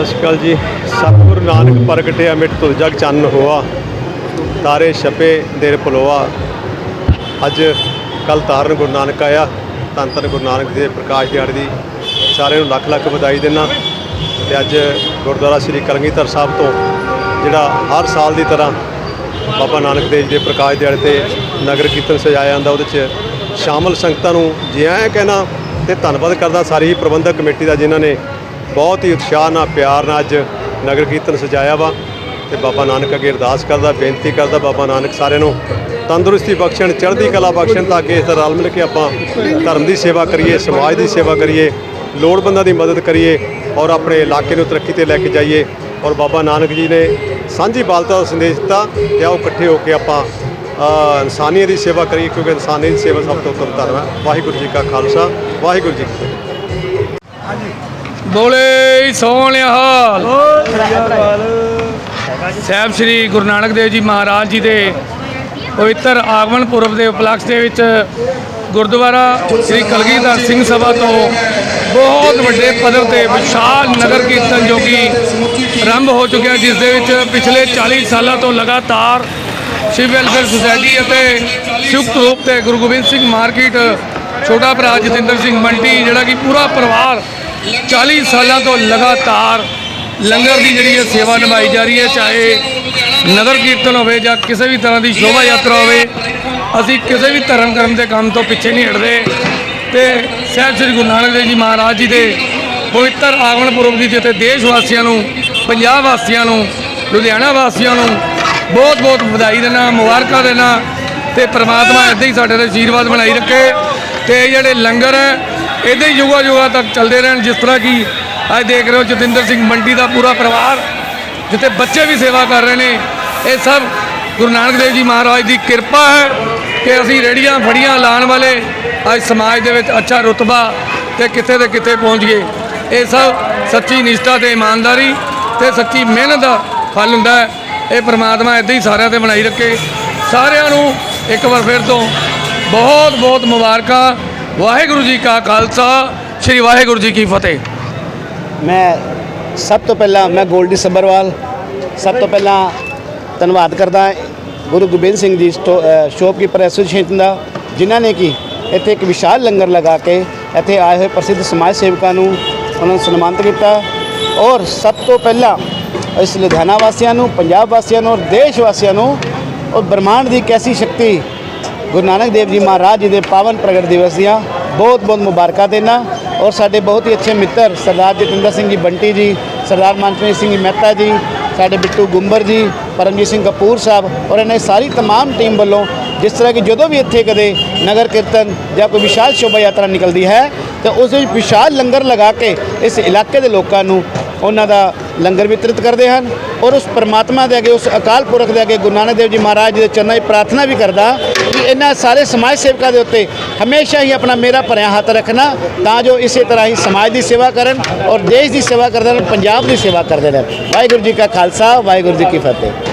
ਸਤਿ ਸ਼੍ਰੀ ਅਕਾਲ ਜੀ। ਸਤਿਗੁਰੂ ਨਾਨਕ ਪ੍ਰਗਟਿਆ ਮਿਟ ਤੁਧ ਜਗ ਚੰਨ ਹੋਆ, ਤਾਰੇ ਛਪੇ ਦੇਰ ਪਲੋਆ ਅੱਜ ਕੱਲ ਤਾਰਨ ਗੁਰੂ ਨਾਨਕ ਆਇਆ, ਧੰਨ ਧੰਨ ਗੁਰੂ ਨਾਨਕ ਦੇ ਪ੍ਰਕਾਸ਼ ਦਿਹਾੜੇ ਦੀ ਸਾਰਿਆਂ ਨੂੰ ਲੱਖ ਲੱਖ ਵਧਾਈ ਦਿੰਦਾ। ਤੇ ਅੱਜ ਗੁਰਦੁਆਰਾ ਸ੍ਰੀ ਕਲਗੀਧਰ ਸਾਹਿਬ ਤੋਂ, ਜਿਹੜਾ ਹਰ ਸਾਲ ਦੀ ਤਰ੍ਹਾਂ ਬਾਬਾ ਨਾਨਕ ਦੇਵ ਦੇ ਪ੍ਰਕਾਸ਼ ਦਿਹਾੜੇ ਤੇ ਨਗਰ ਕੀਰਤਨ ਸਜਾਇਆ ਜਾਂਦਾ, ਉਹਦੇ 'ਚ ਸ਼ਾਮਲ ਸੰਗਤਾਂ ਨੂੰ ਜੀ ਆਇਆਂ ਕਹਿਣਾ ਤੇ ਧੰਨਵਾਦ ਕਰਦਾ ਸਾਰੀ ਹੀ ਪ੍ਰਬੰਧਕ ਕਮੇਟੀ ਦਾ ਜਿਨ੍ਹਾਂ ਨੇ ਬਹੁਤ ਹੀ ਉਤਸ਼ਾਹ ਨਾਲ, ਪਿਆਰ ਨਾਲ ਅੱਜ ਨਗਰ ਕੀਰਤਨ ਸਜਾਇਆ ਵਾ ਤੇ ਬਾਬਾ ਨਾਨਕ ਅੱਗੇ ਅਰਦਾਸ ਕਰਦਾ, ਬੇਨਤੀ ਕਰਦਾ ਬਾਬਾ ਨਾਨਕ ਸਾਰਿਆਂ ਨੂੰ, ਤੰਦਰੁਸਤੀ ਬਖਸ਼ਣ, ਚੜ੍ਹਦੀ ਕਲਾ ਬਖਸ਼ਣ ਤਾਂ ਅੱਗੇ ਇਸ ਤਰ੍ਹਾਂ ਰਲ ਮਿਲ ਕੇ ਆਪਾਂ ਧਰਮ ਦੀ ਸੇਵਾ ਕਰੀਏ, ਸਮਾਜ ਦੀ ਸੇਵਾ ਕਰੀਏ, ਲੋੜਵੰਦਾਂ ਦੀ ਮਦਦ ਕਰੀਏ ਔਰ ਆਪਣੇ ਇਲਾਕੇ ਨੂੰ ਤਰੱਕੀ ਤੇ ਲੈ ਕੇ ਜਾਈਏ ਔਰ ਬਾਬਾ ਨਾਨਕ ਜੀ ਨੇ ਸਾਂਝੀ ਬਾਲਤਾ ਦਾ ਸੰਦੇਸ਼ ਦਿੱਤਾ ਤੇ ਆਓ ਇਕੱਠੇ ਹੋ ਕੇ ਆਪਾਂ ਇਨਸਾਨੀਅਤ ਦੀ ਸੇਵਾ ਕਰੀਏ ਕਿਉਂਕਿ ਇਨਸਾਨੀਅਤ ਦੀ ਸੇਵਾ ਸਭ ਤੋਂ ਉੱਤਮ ਧਰਮ ਹੈ। ਵਾਹਿਗੁਰੂ ਜੀ ਕਾ ਖਾਲਸਾ, ਵਾਹਿਗੁਰੂ ਜੀ ਕੀ ਫਤਿਹ। ਬੋਲੇ ਸੋਹਣਿਆ ਹਾਲ। ਸਾਹਿਬ ਸ੍ਰੀ ਗੁਰੂ ਨਾਨਕ ਦੇਵ ਜੀ ਮਹਾਰਾਜ ਜੀ ਦੇ ਪਵਿੱਤਰ ਆਗਮਨ ਪੁਰਬ ਦੇ ਉਪਲਕਸ਼ ਦੇ ਵਿੱਚ ਗੁਰਦੁਆਰਾ ਸ੍ਰੀ ਕਲਗੀਧਰ ਸਿੰਘ ਸਭਾ ਤੋਂ ਬਹੁਤ ਵੱਡੇ ਪੱਧਰ ਤੇ ਵਿਸ਼ਾਲ ਨਗਰ ਕੀਰਤਨ ਜੋ ਕਿ ਆਰੰਭ ਹੋ ਚੁੱਕਿਆ, ਜਿਸ ਦੇ ਵਿੱਚ ਪਿਛਲੇ 40 ਸਾਲਾਂ ਤੋਂ ਲਗਾਤਾਰ ਸ਼ਿਵ ਵੈਲਫੇਅਰ ਸੁਸਾਇਟੀ ਅਤੇ ਸੰਯੁਕਤ ਰੂਪ ਤੇ ਗੁਰੂ ਗੋਬਿੰਦ ਸਿੰਘ ਮਾਰਕੀਟ, ਛੋਟਾ ਭਰਾ ਜਤਿੰਦਰ ਸਿੰਘ ਮੰਟੀ ਜਿਹੜਾ ਕਿ ਪੂਰਾ ਪਰਿਵਾਰ 40 ਸਾਲਾਂ ਤੋਂ ਲਗਾਤਾਰ ਲੰਗਰ ਦੀ ਜਿਹੜੀ ਹੈ ਸੇਵਾ ਨਿਭਾਈ ਜਾ ਰਹੀ ਹੈ, ਚਾਹੇ ਨਗਰ ਕੀਰਤਨ ਹੋਵੇ ਜਾਂ ਕਿਸੇ ਵੀ ਤਰ੍ਹਾਂ ਦੀ ਸ਼ੋਭਾ ਯਾਤਰਾ ਹੋਵੇ, ਅਸੀਂ ਕਿਸੇ ਵੀ ਧਰਮ ਕਰਮ ਦੇ ਕੰਮ ਤੋਂ ਪਿੱਛੇ ਨਹੀਂ ਹਟਦੇ। ਤੇ ਸਾਹਿਬ ਸ੍ਰੀ ਗੁਰੂ ਨਾਨਕ ਦੇਵ ਜੀ ਮਹਾਰਾਜ ਜੀ ਦੇ ਪਵਿੱਤਰ ਆਗਮਨ ਪੁਰਬ ਦੀ ਜਿੱਥੇ ਦੇਸ਼ ਵਾਸੀਆਂ ਨੂੰ, ਪੰਜਾਬ ਵਾਸੀਆਂ ਨੂੰ, ਲੁਧਿਆਣਾ ਵਾਸੀਆਂ ਨੂੰ ਬਹੁਤ ਬਹੁਤ ਵਧਾਈ ਦੇਣਾ ਮੁਬਾਰਕਾਂ ਦੇਣਾ ਤੇ ਪ੍ਰਮਾਤਮਾ ਇੱਦਾਂ ਹੀ ਸਾਡੇ ਤੇ ਆਸ਼ੀਰਵਾਦ ਬਣਾਈ ਰੱਖੇ। ਤੇ ਜਿਹੜੇ ਲੰਗਰ ਹੈ ਇੱਦਾਂ ਹੀ ਯੁਗਾ ਯੁਗਾ ਤੱਕ ਚੱਲਦੇ ਰਹਿਣ, ਜਿਸ ਤਰ੍ਹਾਂ ਕਿ ਅੱਜ ਦੇਖ ਰਹੇ ਹੋ ਜਤਿੰਦਰ ਸਿੰਘ ਮੰਡੀ ਦਾ ਪੂਰਾ ਪਰਿਵਾਰ, ਜਿੱਥੇ ਬੱਚੇ ਵੀ ਸੇਵਾ ਕਰ ਰਹੇ ਨੇ। ਇਹ ਸਭ ਗੁਰੂ ਨਾਨਕ ਦੇਵ ਜੀ ਮਹਾਰਾਜ ਦੀ ਕਿਰਪਾ ਹੈ ਕਿ ਅਸੀਂ ਰੇੜੀਆਂ ਫੜੀਆਂ ਲਾਉਣ ਵਾਲੇ, ਅੱਜ ਸਮਾਜ ਦੇ ਵਿੱਚ ਅੱਛਾ ਰੁਤਬਾ ਤੇ ਕਿੱਥੇ ਤੇ ਕਿੱਥੇ ਪਹੁੰਚ ਗਏ। ਇਹ ਸਭ ਸੱਚੀ ਨਿਸ਼ਠਾ ਤੇ ਇਮਾਨਦਾਰੀ ਤੇ ਸੱਚੀ ਮਿਹਨਤ ਦਾ ਫਲ ਹੁੰਦਾ ਹੈ। ਇਹ ਪ੍ਰਮਾਤਮਾ ਇਦਾਂ ਹੀ ਸਾਰਿਆਂ ਤੇ ਬਣਾਈ ਰੱਖੇ। ਸਾਰਿਆਂ ਨੂੰ ਇੱਕ ਵਾਰ ਫਿਰ ਤੋਂ ਬਹੁਤ ਬਹੁਤ ਮੁਬਾਰਕਾਂ। ਵਾਹਿਗੁਰੂ ਜੀ ਕਾ ਖਾਲਸਾ ਸ੍ਰੀ ਵਾਹਿਗੁਰੂ ਜੀ ਕੀ ਫਤਿਹ। ਮੈਂ ਸਭ ਤੋਂ ਪਹਿਲਾਂ ਮੈਂ ਗੋਲਡੀ ਸੱਬਰਵਾਲ ਸਭ ਤੋਂ ਪਹਿਲਾਂ ਧੰਨਵਾਦ ਕਰਦਾ ਗੁਰੂ ਗੋਬਿੰਦ ਸਿੰਘ ਜੀ ਸਟੋ- ਅ, ਐਸੋਸੀਏਸ਼ਨ ਦਾ ਜਿਨ੍ਹਾਂ ਨੇ ਕਿ ਇੱਥੇ ਇੱਕ ਵਿਸ਼ਾਲ ਲੰਗਰ ਲਗਾ ਕੇ ਇੱਥੇ ਆਏ ਹੋਏ ਪ੍ਰਸਿੱਧ ਸਮਾਜ ਸੇਵਕਾਂ ਨੂੰ ਉਹਨਾਂ ਨੂੰ ਸਨਮਾਨਿਤ ਕੀਤਾ। ਔਰ ਸਭ ਤੋਂ ਪਹਿਲਾਂ ਇਸ ਲੁਧਿਆਣਾ ਵਾਸੀਆਂ ਨੂੰ ਪੰਜਾਬ ਵਾਸੀਆਂ ਨੂੰ ਔਰ ਦੇਸ਼ ਵਾਸੀਆਂ ਨੂੰ ਔਰ ਬ੍ਰਹਮਾਂਡ ਦੀ ਕੈਸੀ ਸ਼ਕਤੀ ਗੁਰੂ ਨਾਨਕ ਦੇਵ ਜੀ ਮਹਾਰਾਜ ਜੀ ਦੇ ਪਾਵਨ ਪ੍ਰਗਟ ਦਿਵਸ ਦੀਆਂ ਬਹੁਤ ਬਹੁਤ ਮੁਬਾਰਕਾਂ ਦੇਣਾ ਔਰ ਸਾਡੇ ਬਹੁਤ ਹੀ ਅੱਛੇ ਮਿੱਤਰ ਸਰਦਾਰ ਜਤਿੰਦਰ ਸਿੰਘ ਜੀ ਬੰਟੀ ਜੀ ਸਰਦਾਰ ਮਨਪ੍ਰੀਤ ਸਿੰਘ ਜੀ ਮਹਿਤਾ ਜੀ ਸਾਡੇ ਬਿੱਟੂ ਗੁੰਬਰ ਜੀ ਪਰਮਜੀਤ ਸਿੰਘ ਕਪੂਰ ਸਾਹਿਬ ਔਰ ਇਹਨਾਂ ਦੀ ਸਾਰੀ तमाम ਟੀਮ ਵੱਲੋਂ ਜਿਸ ਤਰ੍ਹਾਂ ਕਿ ਜਦੋਂ ਵੀ ਇੱਥੇ ਕਦੇ ਨਗਰ ਕੀਰਤਨ ਜਾਂ ਕੋਈ ਵਿਸ਼ਾਲ ਸ਼ੋਭਾ ਯਾਤਰਾ ਨਿਕਲਦੀ ਹੈ ਤਾਂ ਉਸ ਵਿੱਚ ਵਿਸ਼ਾਲ ਲੰਗਰ ਲਗਾ ਕੇ ਇਸ ਇਲਾਕੇ ਦੇ ਲੋਕਾਂ ਨੂੰ ਉਹਨਾਂ ਦਾ ਲੰਗਰ ਵਿਤਰਿਤ ਕਰਦੇ ਹਨ ਔਰ ਉਸ ਪਰਮਾਤਮਾ ਦੇ ਅੱਗੇ, ਉਸ ਅਕਾਲ ਪੁਰਖ ਦੇ ਅੱਗੇ ਗੁਰੂ ਨਾਨਕ ਦੇਵ ਜੀ ਮਹਾਰਾਜ ਜੀ ਦੇ ਚਰਨਾਂ 'ਚ ਪ੍ਰਾਰਥਨਾ ਵੀ ਕਰਦਾ ਕਿ ਇਹਨਾਂ ਸਾਰੇ ਸਮਾਜ ਸੇਵਕਾਂ ਦੇ ਉੱਤੇ ਹਮੇਸ਼ਾ ਹੀ ਆਪਣਾ ਮੇਰਾ ਭਰਿਆ ਹੱਥ ਰੱਖਣਾ, ਤਾਂ ਜੋ ਇਸੇ ਤਰ੍ਹਾਂ ਹੀ ਸਮਾਜ ਦੀ ਸੇਵਾ ਕਰਨ ਔਰ ਦੇਸ਼ ਦੀ ਸੇਵਾ ਕਰਦੇ ਰਹਿਣ, ਪੰਜਾਬ ਦੀ ਸੇਵਾ ਕਰਦੇ ਰਹਿਣ। ਵਾਹਿਗੁਰੂ ਜੀ ਕਾ ਖਾਲਸਾ, ਵਾਹਿਗੁਰੂ ਜੀ ਕੀ ਫਤਿਹ।